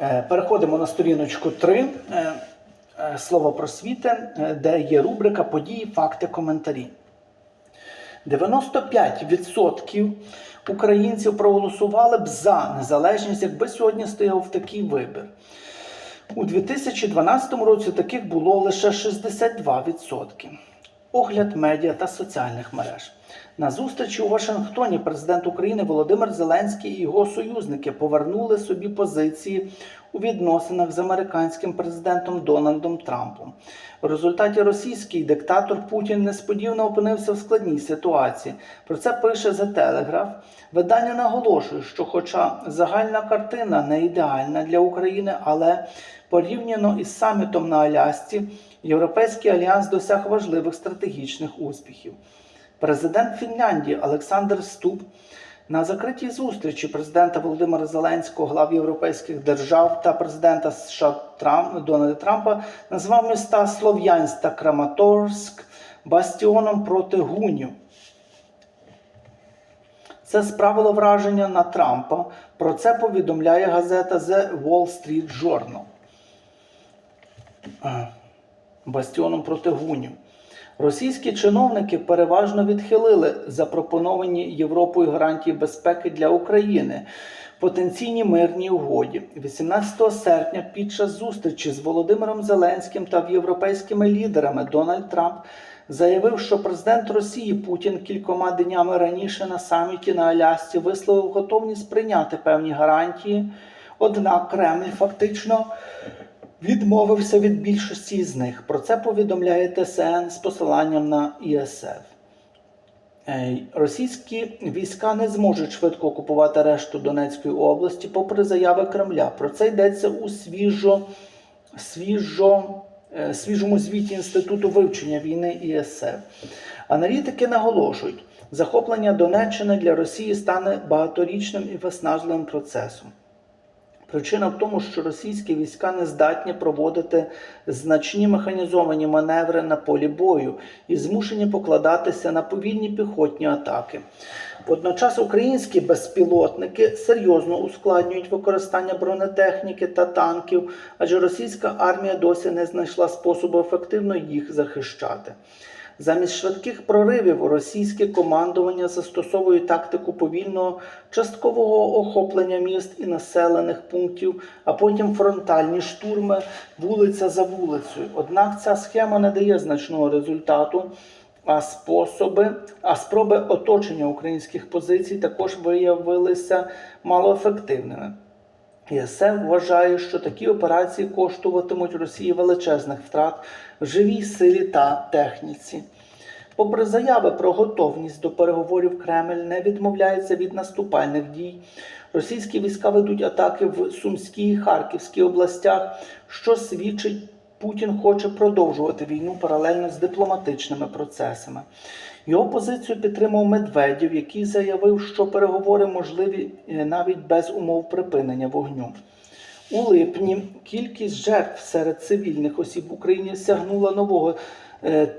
Е, Переходимо на сторіночку 3 е, е, слово просвіти, де є рубрика події, факти, коментарі. 95% українців проголосували б за незалежність, якби сьогодні стояв такий вибір. У 2012 році таких було лише 62%. Огляд медіа та соціальних мереж. На зустрічі у Вашингтоні президент України Володимир Зеленський і його союзники повернули собі позиції у відносинах з американським президентом Дональдом Трампом. В результаті російський диктатор Путін несподівано опинився в складній ситуації. Про це пише The Telegraph. Видання наголошує, що, хоча загальна картина не ідеальна для України, але порівняно із самітом на Алясці, Європейський альянс досяг важливих стратегічних успіхів. Президент Фінляндії Олександр Ступ на закритій зустрічі президента Володимира Зеленського, глав європейських держав та президента США Трамп, Дональда Трампа назвав міста Слов'янськ та Краматорськ бастіоном проти гунів. Це справило враження на Трампа. Про це повідомляє газета The Wall Street Journal. Бастіоном проти гунів. Російські чиновники переважно відхилили запропоновані Європою гарантії безпеки для України в потенційній мирній угоді. 18 серпня під час зустрічі з Володимиром Зеленським та європейськими лідерами Дональд Трамп заявив, що президент Росії Путін кількома днями раніше на саміті на Алясці висловив готовність прийняти певні гарантії. Однак Кремль фактично відмовився від більшості з них. Про це повідомляє ТСН з посиланням на ІСФ. Російські війська не зможуть швидко окупувати решту Донецької області, попри заяви Кремля. Про це йдеться у свіжо, свіжо, е, свіжому звіті Інституту вивчення війни ІСФ. Аналітики наголошують, захоплення Донеччини для Росії стане багаторічним і виснажливим процесом. Причина в тому, що російські війська не здатні проводити значні механізовані маневри на полі бою і змушені покладатися на повільні піхотні атаки. Водночас українські безпілотники серйозно ускладнюють використання бронетехніки та танків, адже російська армія досі не знайшла способу ефективно їх захищати. Замість швидких проривів російське командування застосовує тактику повільного часткового охоплення міст і населених пунктів, а потім фронтальні штурми вулиця за вулицею. Однак ця схема не дає значного результату. А способи, а спроби оточення українських позицій також виявилися малоефективними. ЄСФ вважає, що такі операції коштуватимуть Росії величезних втрат в живій силі та техніці. Попри заяви про готовність до переговорів, Кремль не відмовляється від наступальних дій. Російські війська ведуть атаки в Сумській і Харківській областях, що свідчить, Путін хоче продовжувати війну паралельно з дипломатичними процесами. Його позицію підтримав Медведєв, який заявив, що переговори можливі е, навіть без умов припинення вогню. У липні кількість жертв серед цивільних осіб в Україні сягнула нового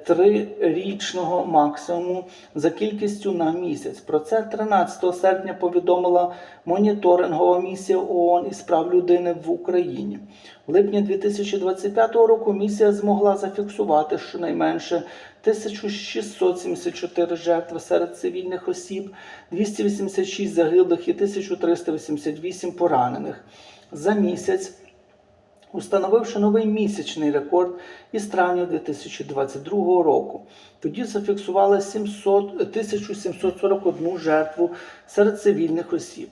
трирічного максимуму за кількістю на місяць. Про це 13 серпня повідомила моніторингова місія ООН із прав людини в Україні. В липні 2025 року місія змогла зафіксувати щонайменше 1674 жертви серед цивільних осіб, 286 загиблих і 1388 поранених за місяць, установивши новий місячний рекорд із травня 2022 року. Тоді зафіксували 700, 1741 жертву серед цивільних осіб.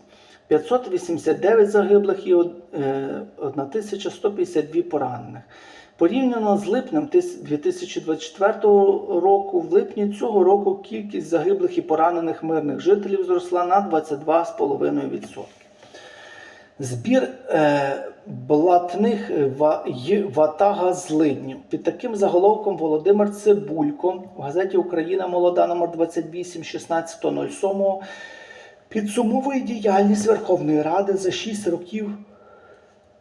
589 загиблих і од- е, 1152 поранених. Порівняно з липнем тис- 2024 року, в липні цього року кількість загиблих і поранених мирних жителів зросла на 22,5%. Збір е, блатних й ватага злиднів. Під таким заголовком Володимир Цибулько в газеті Україна Молода номер 28 16.07 підсумовує діяльність Верховної Ради за 6 років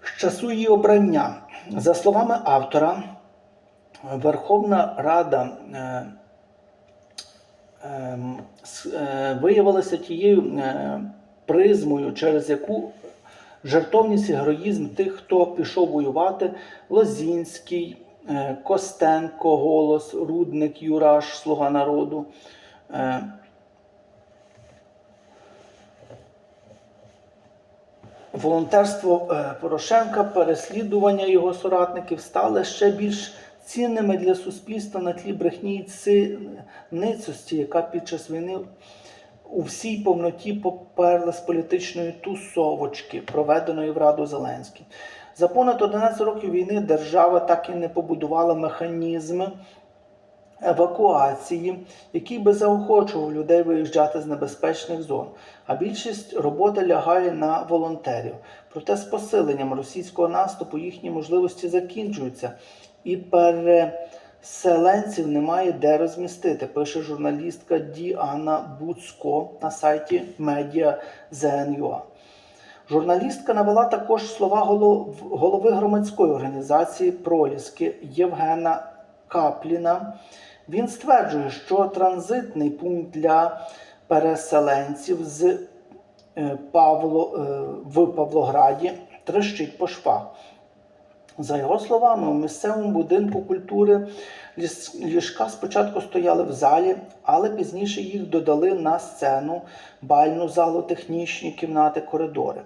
з часу її обрання. За словами автора, Верховна Рада е, ем, е, виявилася тією е, призмою, через яку жертовність і героїзм тих, хто пішов воювати: Лозінський, е, Костенко, Голос, Рудник, Юраш, Слуга народу. е, Волонтерство е, Порошенка, переслідування його соратників стали ще більш цінними для суспільства на тлі брехні і яка під час війни у всій повноті поперла з політичної тусовочки, проведеної в Раду Зеленський. За понад 11 років війни держава так і не побудувала механізми евакуації, який би заохочував людей виїжджати з небезпечних зон. А більшість роботи лягає на волонтерів. Проте з посиленням російського наступу їхні можливості закінчуються, і переселенців немає де розмістити, пише журналістка Діана Буцко на сайті Media.ZNUA. Журналістка навела також слова голови громадської організації Проліски Євгена Капліна. Він стверджує, що транзитний пункт для переселенців з е, Павло, е, в Павлограді трещить по швах. За його словами, у місцевому будинку культури ліжка спочатку стояли в залі, але пізніше їх додали на сцену, бальну залу, технічні кімнати, коридори.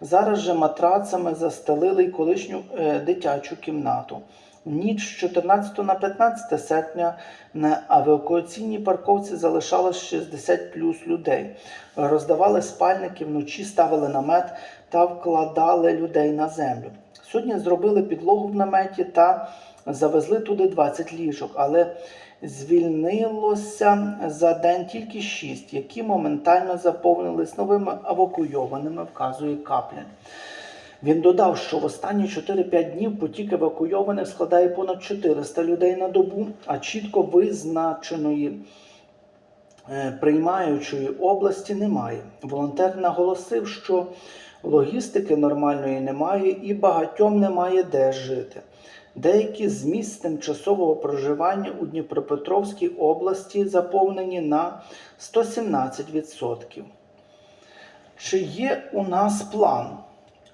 Зараз же матрацами застелили й колишню е, дитячу кімнату. Ніч з 14 на 15 серпня на евакуаційній парковці залишалось 60 плюс людей. Роздавали спальники, вночі ставили намет та вкладали людей на землю. Сьогодні зробили підлогу в наметі та завезли туди 20 ліжок, але звільнилося за день тільки 6, які моментально заповнились новими евакуйованими, вказує Каплін. Він додав, що в останні 4-5 днів потік евакуйованих складає понад 400 людей на добу, а чітко визначеної е, приймаючої області немає. Волонтер наголосив, що логістики нормальної немає і багатьом немає де жити. Деякі з місць тимчасового проживання у Дніпропетровській області заповнені на 117%. Чи є у нас план?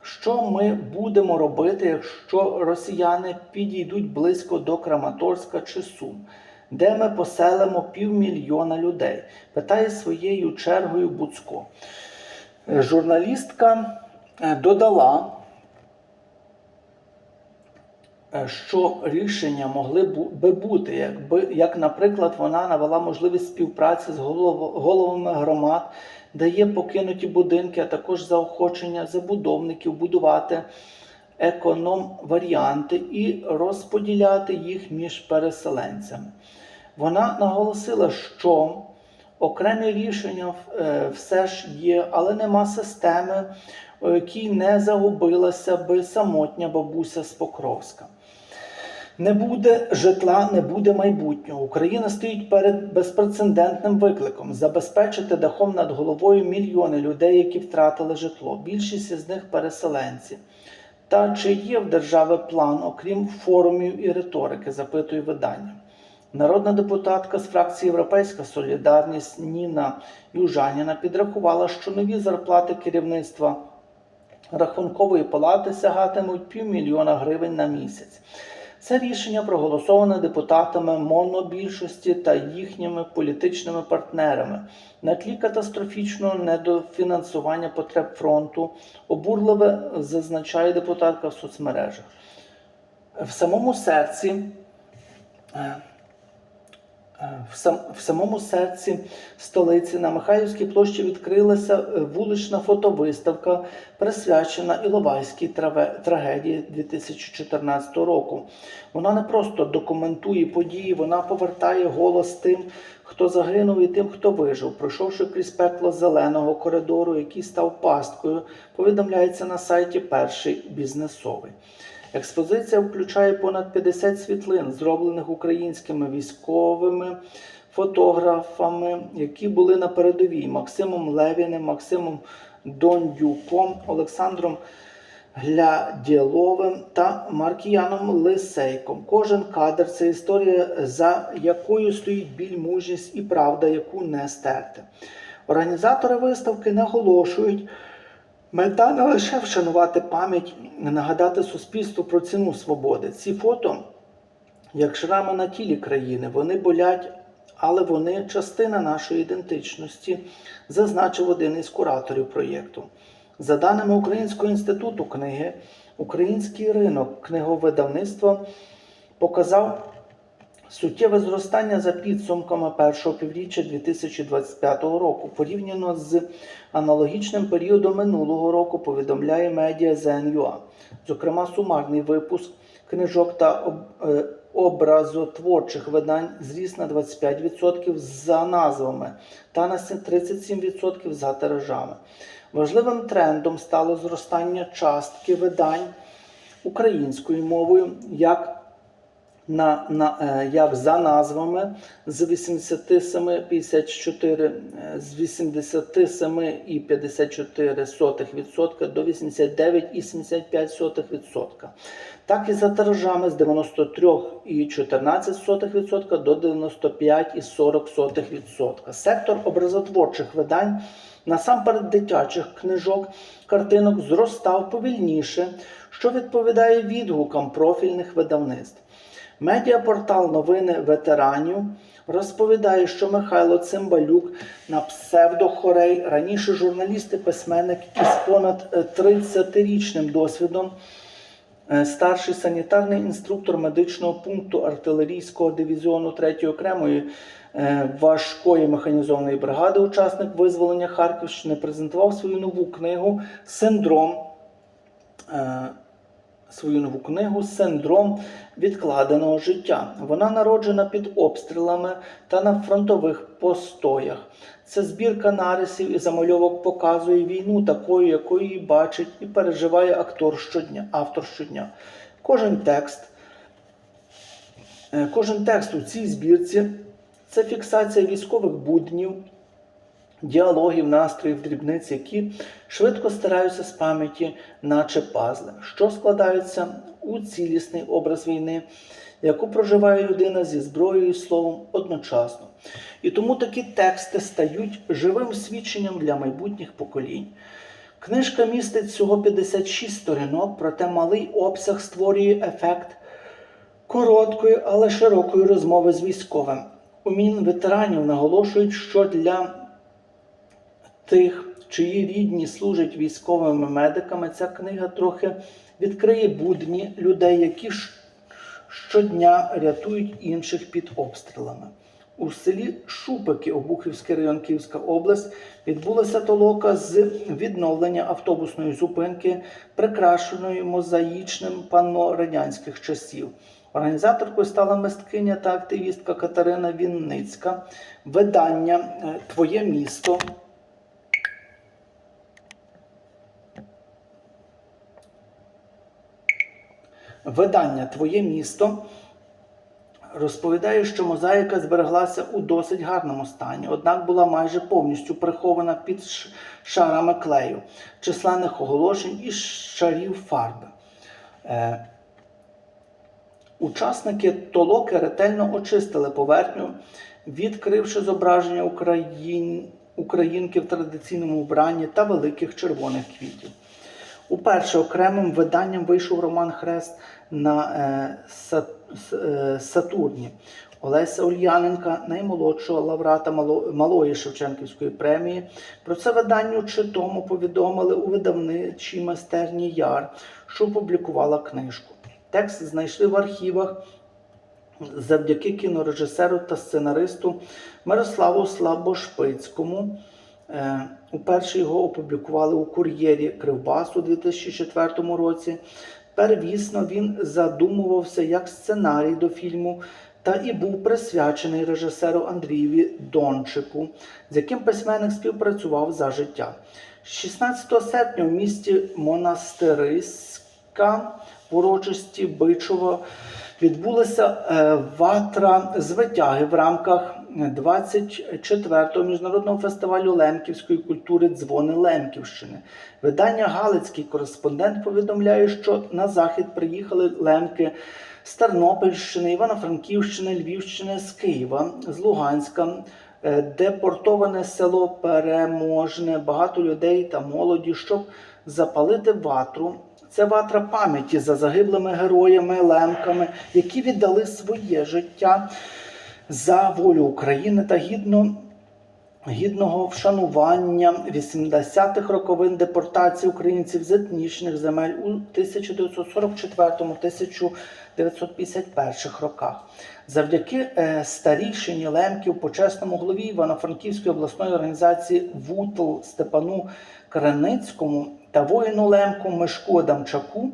Що ми будемо робити, якщо росіяни підійдуть близько до Краматорська чи Сум, де ми поселимо півмільйона людей? Питає своєю чергою Буцко. Журналістка е, додала, е, що рішення могли би бути, якби, як, наприклад, вона навела можливість співпраці з голов- головами громад, де є покинуті будинки, а також заохочення забудовників будувати економ-варіанти і розподіляти їх між переселенцями. Вона наголосила, що окремі рішення е, все ж є, але нема системи, у якій не загубилася би самотня бабуся з Покровська. Не буде житла, не буде майбутнього. Україна стоїть перед безпрецедентним викликом забезпечити дахом над головою мільйони людей, які втратили житло. Більшість із них переселенці. Та чи є в держави план, окрім форумів і риторики, запитує видання. Народна депутатка з фракції Європейська Солідарність Ніна Южаніна підрахувала, що нові зарплати керівництва рахункової палати сягатимуть півмільйона гривень на місяць. Це рішення проголосоване депутатами монобільшості та їхніми політичними партнерами на тлі катастрофічного недофінансування потреб фронту, обурливе зазначає депутатка в соцмережах. В самому серці е, В, сам, в самому серці столиці на Михайлівській площі відкрилася е, вулична фотовиставка, присвячена Іловайській трагедії 2014 року. Вона не просто документує події, вона повертає голос тим, хто загинув, і тим, хто вижив, пройшовши крізь пекло зеленого коридору, який став пасткою, повідомляється на сайті Перший бізнесовий. Експозиція включає понад 50 світлин, зроблених українськими військовими фотографами, які були на передовій Максимом Левіним, Максимом Дондюком, Олександром Глядєловим та Маркіяном Лисейком. Кожен кадр це історія, за якою стоїть біль, мужність і правда, яку не стерти. Організатори виставки наголошують, Мета не лише вшанувати пам'ять, нагадати суспільству про ціну свободи. Ці фото, як шрами на тілі країни, вони болять, але вони частина нашої ідентичності, зазначив один із кураторів проєкту. За даними Українського інституту книги, український ринок книговидавництва показав суттєве зростання за підсумками першого півріччя 2025 року, порівняно з аналогічним періодом минулого року, повідомляє медіа ЗНЮА. Зокрема, сумарний випуск книжок та е, образотворчих видань зріс на 25% за назвами та на 37% за тиражами. Важливим трендом стало зростання частки видань українською мовою як на, на, е, як за назвами з 87,54 е, з 87,54% до 89,75%. Так і за тиражами з 93,14% до 95,40%. Сектор образотворчих видань, насамперед дитячих книжок, картинок зростав повільніше, що відповідає відгукам профільних видавництв. Медіапортал новини ветеранів розповідає, що Михайло Цимбалюк на псевдохорей, раніше журналіст і письменник із понад е, 30-річним досвідом, е, старший санітарний інструктор медичного пункту артилерійського дивізіону 3-ї окремої е, важкої механізованої бригади, учасник визволення Харківщини, презентував свою нову книгу Синдром. Свою нову книгу Синдром відкладеного життя. Вона народжена під обстрілами та на фронтових постоях. Це збірка нарисів і замальовок показує війну такою, якою її бачить і переживає актор щодня, автор щодня. Кожен текст, е, кожен текст у цій збірці це фіксація військових буднів, діалогів, настроїв, дрібниць, які швидко стираються з пам'яті, наче пазли, що складаються у цілісний образ війни, яку проживає людина зі зброєю і словом одночасно. І тому такі тексти стають живим свідченням для майбутніх поколінь. Книжка містить всього 56 сторінок, проте малий обсяг створює ефект короткої, але широкої розмови з військовим. У Мінветеранів наголошують, що для тих, чиї рідні служать військовими медиками, ця книга трохи відкриє будні людей, які щодня рятують інших під обстрілами. У селі Шупики, Обухівський район Київська область, відбулася толока з відновлення автобусної зупинки, прикрашеної мозаїчним панно радянських часів. Організаторкою стала мисткиня та активістка Катерина Вінницька. Видання е, Твоє місто. Видання Твоє місто розповідає, що мозаїка збереглася у досить гарному стані, однак була майже повністю прихована під шарами клею, численних оголошень і шарів фарби. Е, Учасники толоки ретельно очистили поверхню, відкривши зображення Україн... українки в традиційному вбранні та великих червоних квітів. Уперше окремим виданням вийшов роман Хрест на е, е, Сатурні. Олеся Ульяненка, наймолодшого лауреата Мало- Малої Шевченківської премії. Про це виданню чи тому повідомили у видавничій майстерні Яр, що опублікувала книжку. Текст знайшли в архівах завдяки кінорежисеру та сценаристу Мирославу Слабошпицькому. Уперше його опублікували у кур'єрі Кривбасу у 2004 році. Первісно він задумувався як сценарій до фільму та і був присвячений режисеру Андрієві Дончику, з яким письменник співпрацював за життя. 16 серпня в місті Монастириська в урочисті Бичово відбулася е, ватра з витяги в рамках 24-го міжнародного фестивалю лемківської культури Дзвони Лемківщини. Видання Галицький кореспондент повідомляє, що на захід приїхали лемки з Тернопільщини, Івано-Франківщини, Львівщини, з Києва, з Луганська. е, Депортоване село Переможне, багато людей та молоді, щоб запалити ватру. Це ватра пам'яті за загиблими героями, лемками, які віддали своє життя за волю України та гідно гідного вшанування 80-х роковин депортації українців з етнічних земель у 1944-1951 роках. Завдяки е, старійшині Лемків, почесному голові Івано-Франківської обласної організації ВУТЛ Степану Креницькому та воїну Лемку Мишку Адамчаку,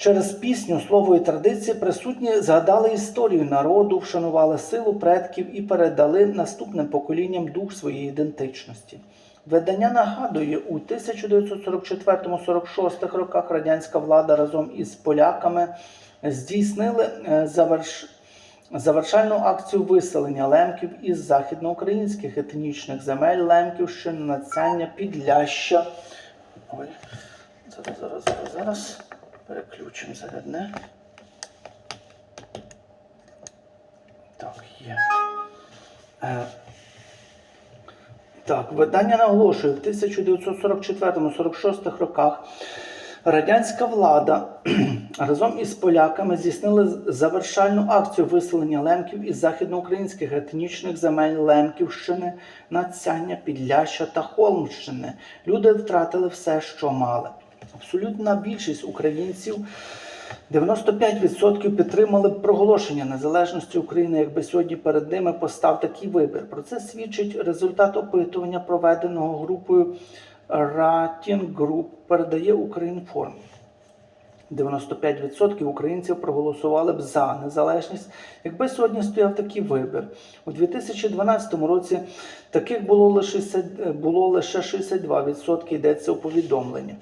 Через пісню, слово і традиції присутні згадали історію народу, вшанували силу предків і передали наступним поколінням дух своєї ідентичності. Видання нагадує, у 1944-46 роках радянська влада разом із поляками здійснили е, заверш... завершальну акцію виселення лемків із західноукраїнських етнічних земель Лемківщини, Нацяння, Підляща. Ой, зараз, зараз, зараз, зараз. Переключимо зарядне. Так, є. Е, так, видання наголошує, в 1944-46 роках радянська влада разом із поляками здійснили завершальну акцію виселення лемків із західноукраїнських етнічних земель Лемківщини, Нацяння, Підляща та Холмщини. Люди втратили все, що мали. Абсолютна більшість українців 95% підтримали б проголошення незалежності України, якби сьогодні перед ними постав такий вибір. Про це свідчить результат опитування, проведеного групою Rating Group, передає Українформ. 95% українців проголосували б за незалежність, якби сьогодні стояв такий вибір. У 2012 році таких було лише, було лише 62%, йдеться у повідомленні.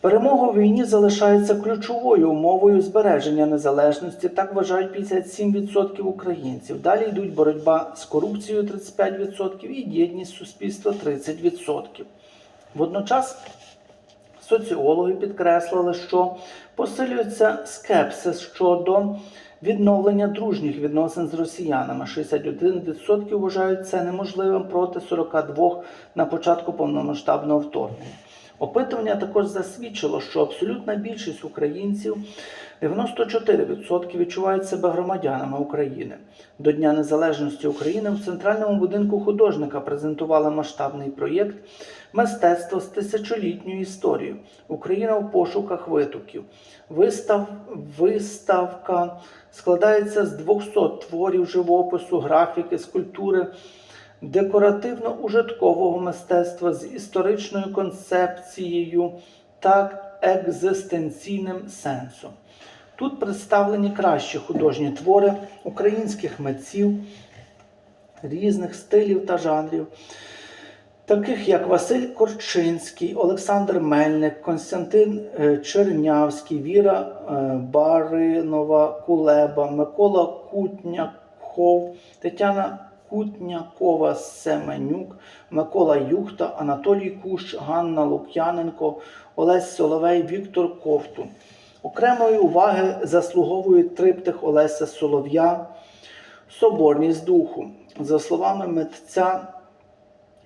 Перемога у війні залишається ключовою умовою збереження незалежності, так вважають 57% українців. Далі йдуть боротьба з корупцією 35% і єдність суспільства 30%. Водночас соціологи підкреслили, що посилюється скепсис щодо відновлення дружніх відносин з росіянами. 61% вважають це неможливим проти 42% на початку повномасштабного вторгнення. Опитування також засвідчило, що абсолютна більшість українців 94% відчувають себе громадянами України. До Дня Незалежності України в центральному будинку художника презентували масштабний проєкт Мистецтво з тисячолітньою історією. Україна в пошуках витоків. Вистав, виставка складається з 200 творів живопису, графіки, скульптури декоративно-ужиткового мистецтва з історичною концепцією та екзистенційним сенсом. Тут представлені кращі художні твори українських митців різних стилів та жанрів, таких як Василь Корчинський, Олександр Мельник, Константин е, Чернявський, Віра е, Баринова Кулеба, Микола Кутняков, Тетяна Кутнякова Семенюк, Микола Юхта, Анатолій Кущ, Ганна Лук'яненко, Олесь Соловей, Віктор Ковтун. Окремої уваги заслуговує триптих Олеся Солов'я, Соборність духу. За словами митця,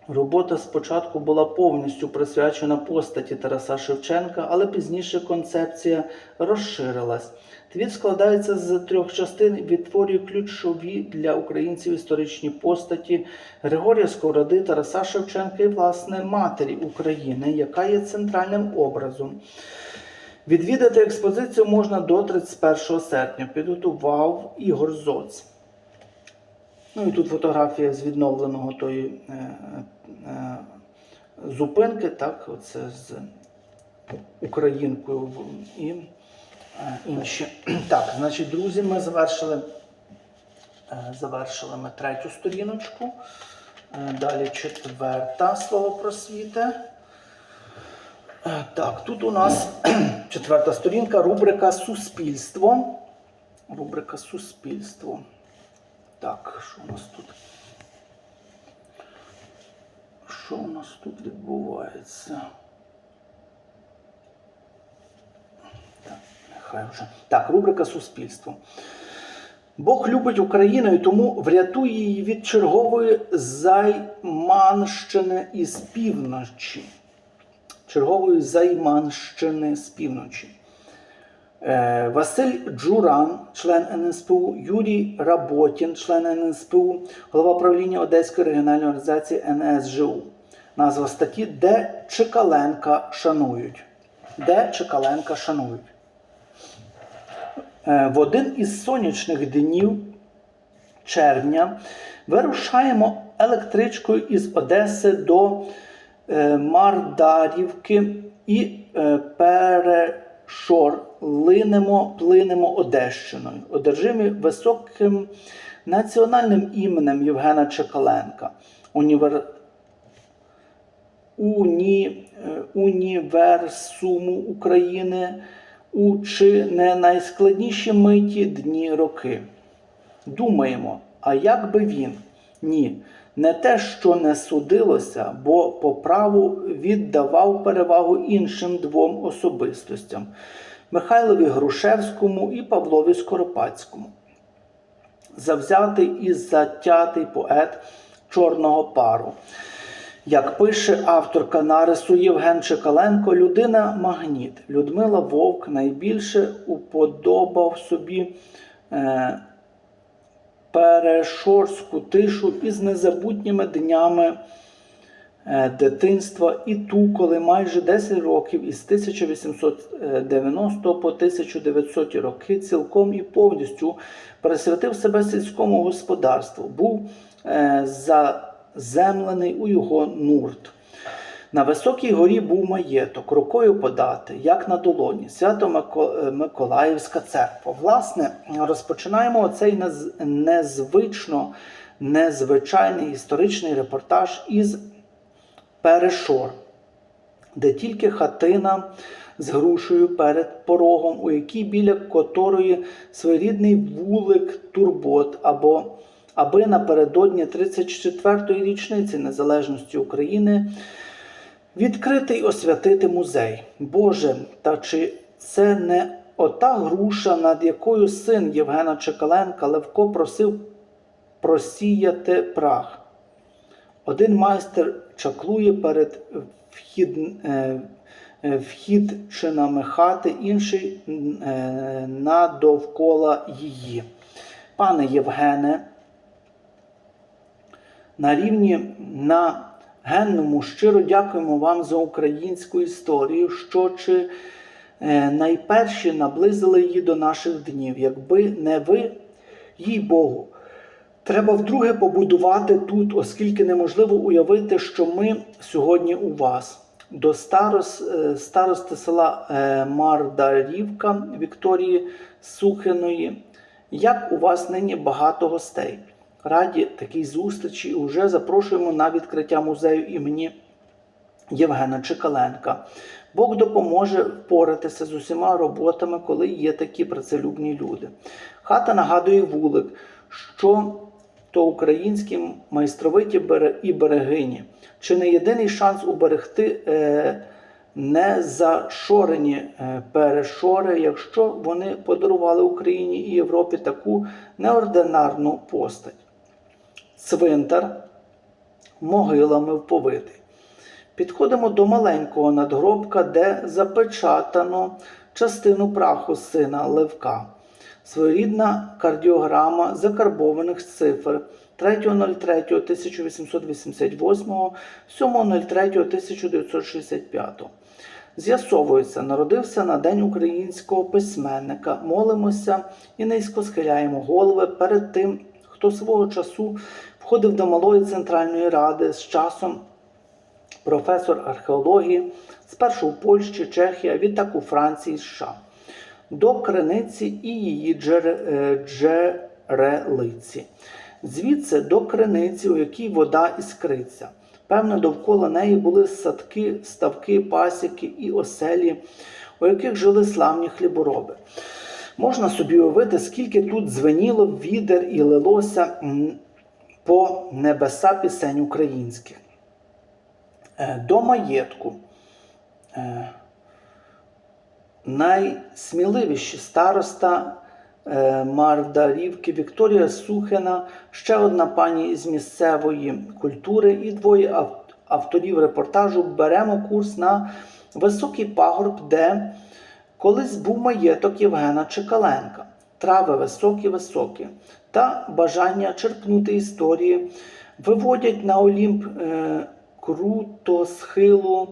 робота спочатку була повністю присвячена постаті Тараса Шевченка, але пізніше концепція розширилась. Твір складається з трьох частин відтворює ключові для українців історичні постаті Григорія Сковороди, Тараса Шевченка і, власне, матері України, яка є центральним образом. Відвідати експозицію можна до 31 серпня. Підготував Ігор Зоц. Ну і тут фотографія з відновленого тої е, е, зупинки, так, оце з українкою і е, інші. Так, значить, друзі, ми завершили, е, завершили ми третю сторіночку. Е, Далі четверта слово просвіти. Е, Так, тут у нас четверта сторінка, рубрика Суспільство. Рубрика Суспільство. Так, що у нас тут? Що у нас тут відбувається? Так, нехай вже. Так, рубрика Суспільство. Бог любить Україну і тому врятує її від чергової займанщини із півночі. чергової Займанщини з півночі. Е, Василь Джуран, член НСПУ, Юрій Работін, член НСПУ, голова правління Одеської регіональної організації НСЖУ. Назва статті Де Чекаленка шанують. Де Чекаленка шанують. Е, В один із сонячних днів червня вирушаємо електричкою із Одеси до е, Мардарівки і е, Перешор линемо, плинемо Одещиною, одержимі високим національним іменем Євгена Чекаленка. Універ... Уні... е, Універсуму України у чи не найскладніші миті дні роки. Думаємо, а як би він? Ні, не те, що не судилося, бо по праву віддавав перевагу іншим двом особистостям Михайлові Грушевському і Павлові Скоропадському. Завзятий і затятий поет чорного пару. Як пише авторка нарису Євген Чекаленко, людина магніт. Людмила Вовк найбільше уподобав собі е, перешорську тишу із незабутніми днями е, дитинства і ту, коли майже 10 років із 1890 по 1900 роки цілком і повністю присвятив себе сільському господарству, був е, заземлений у його нурт. На високій горі був маєток, рукою подати, як на долоні, свято е, Миколаївська церква. Власне, розпочинаємо оцей незвично незвичайний історичний репортаж із Перешор, де тільки хатина з грушею перед порогом, у якій біля котрої своєрідний вулик турбот або аби напередодні 34-ї річниці незалежності України відкрити й освятити музей. Боже, та чи це не ота груша, над якою син Євгена Чекаленка Левко просив просіяти прах? Один майстер чаклує перед вхід, е, е, вхідчинами хати, інший е, на довкола її. Пане Євгене, на рівні на генному щиро дякуємо вам за українську історію, що чи е, найперші наблизили її до наших днів. Якби не ви, їй Богу, треба вдруге побудувати тут, оскільки неможливо уявити, що ми сьогодні у вас. До старос, е, старости села е, Мардарівка Вікторії Сухиної. Як у вас нині багато гостей? Раді такій зустрічі вже запрошуємо на відкриття музею імені Євгена Чекаленка. Бог допоможе впоратися з усіма роботами, коли є такі працелюбні люди. Хата нагадує вулик, що то українські майстровиті і берегині. Чи не єдиний шанс уберегти е, незашорені е, перешори, якщо вони подарували Україні і Європі таку неординарну постать? Цвинтар могилами вповитий. Підходимо до маленького надгробка, де запечатано частину праху сина Левка. Своєрідна кардіограма закарбованих цифр 3.03.1888, 7.03.1965. З'ясовується, народився на День українського письменника. Молимося і низько схиляємо голови перед тим, хто свого часу входив до малої центральної ради з часом професор археології, спершу у Польщі, Чехії, а відтак у Франції США, до криниці і її е, джерелиці. Звідси до криниці, у якій вода іскриться. Певно, довкола неї були садки, ставки, пасіки і оселі, у яких жили славні хлібороби. Можна собі уявити, скільки тут дзвеніло відер і лилося по небеса пісень українських. Е, До маєтку е, найсміливіші староста е, Мардарівки Вікторія Сухина, ще одна пані з місцевої культури і двоє авторів репортажу беремо курс на високий пагорб, де колись був маєток Євгена Чекаленка, трави високі-високі, та бажання черпнути історії виводять на Олімп е, круто схилу,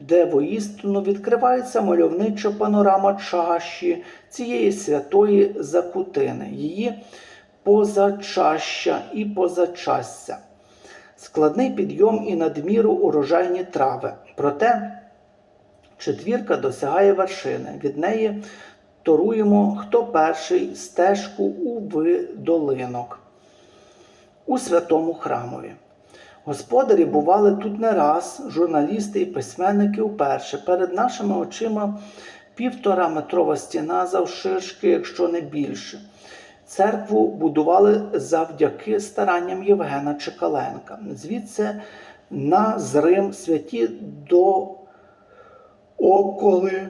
де воістину відкривається мальовнича панорама чаші цієї святої закутини, її позачаща і позачастя. Складний підйом і надміру урожайні трави. Проте четвірка досягає вершини. Від неї торуємо, хто перший стежку у видолинок у святому храмові. Господарі бували тут не раз, журналісти і письменники вперше. Перед нашими очима півтора метрова стіна завширшки, якщо не більше. Церкву будували завдяки старанням Євгена Чекаленка. Звідси на Зрим святі до околи.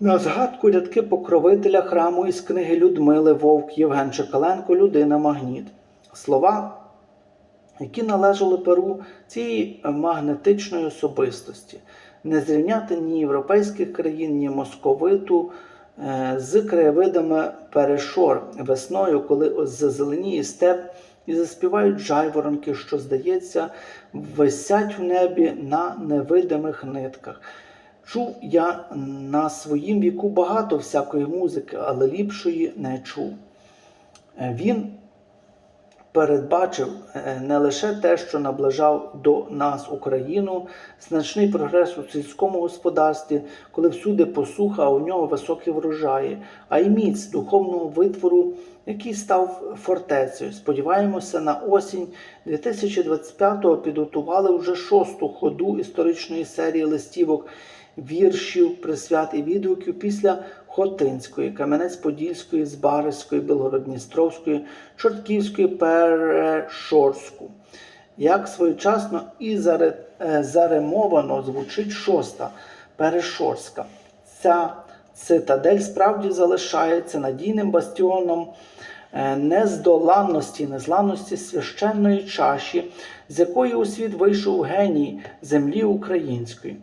На згадку рядки покровителя храму із книги Людмили Вовк Євген Чекаленко Людина Магніт. Слова, які належали перу цієї магнетичної особистості, не зрівняти ні європейських країн, ні московиту е, з краєвидами перешор весною, коли зазеленіє степ і заспівають жайворонки, що, здається, висять в небі на невидимих нитках. Чув я на своїм віку багато всякої музики, але ліпшої не чув. Е, Він передбачив е, не лише те, що наближав до нас Україну, значний прогрес у сільському господарстві, коли всюди посуха, а у нього високі врожаї, а й міць духовного витвору, який став фортецею. Сподіваємося, на осінь 2025-го підготували вже шосту ходу історичної серії листівок віршів, присвят і відгуків після Хотинської, Кам'янець-Подільської, Збаrizької, Білгород-Дністровської, Чортківської, Перешорську. Як своєчасно і е, заремовано звучить шоста Перешорська. Ця цитадель справді залишається надійним бастіоном нездоланності, незламності священної чаші, з якої у світ вийшов геній землі української.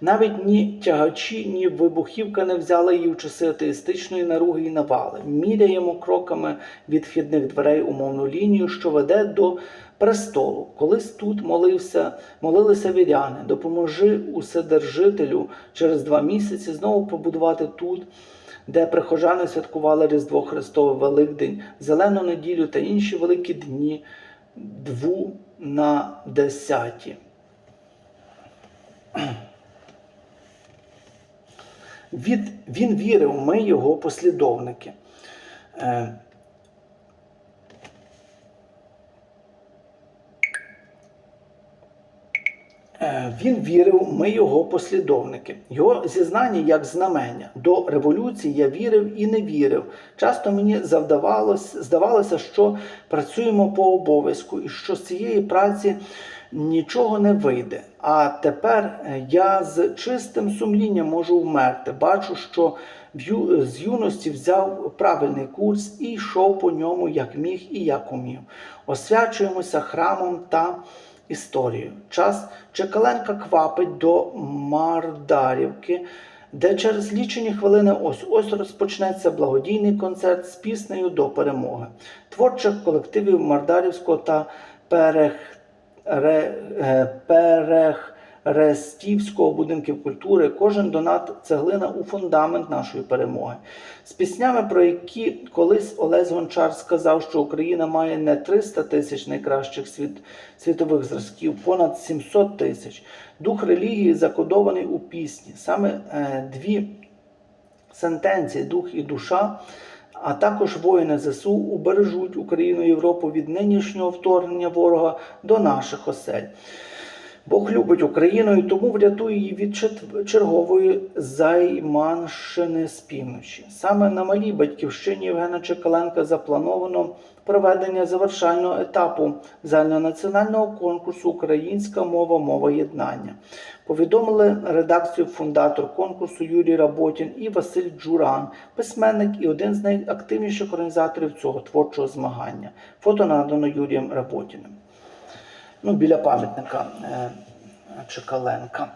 Навіть ні тягачі, ні вибухівка не взяли її в часи атеїстичної наруги і навали. Міряємо кроками від вхідних дверей умовну лінію, що веде до престолу. Колись тут молився, молилися віряни. Допоможи уседержителю через два місяці знову побудувати тут. Де прихожани святкували Різдво Христове, Великдень, Зелену неділю та інші великі дні дву на десяті. Від, він вірив, ми його послідовники. Е, Е, Він вірив, ми його послідовники. Його зізнання як знамення. До революції я вірив і не вірив. Часто мені завдавалось, здавалося, що працюємо по обов'язку і що з цієї праці нічого не вийде. А тепер е, я з чистим сумлінням можу вмерти. Бачу, що з юності взяв правильний курс і йшов по ньому як міг і як умів. Освячуємося храмом та історією. Час Чекаленка квапить до Мардарівки, де через лічені хвилини ось ось розпочнеться благодійний концерт з піснею до перемоги. Творчих колективів Мардарівського та Перех... Ре... е, Перехрестівського будинків культури. Кожен донат цеглина у фундамент нашої перемоги. З піснями, про які колись Олесь Гончар сказав, що Україна має не 300 тисяч найкращих світ, світових зразків, понад 700 тисяч. Дух релігії закодований у пісні. Саме е, дві сентенції, дух і душа, а також воїни ЗСУ убережуть Україну і Європу від нинішнього вторгнення ворога до наших осель. Бог любить Україну і тому врятує її від чергової займаншини з півночі. Саме на малій батьківщині Євгена Чекаленка заплановано проведення завершального етапу загальнонаціонального конкурсу Українська мова мова єднання. Повідомили редакцію фундатор конкурсу Юрій Работін і Василь Джуран, письменник і один з найактивніших організаторів цього творчого змагання. Фото надано Юрієм Работіним ну, біля пам'ятника е, Чекаленка.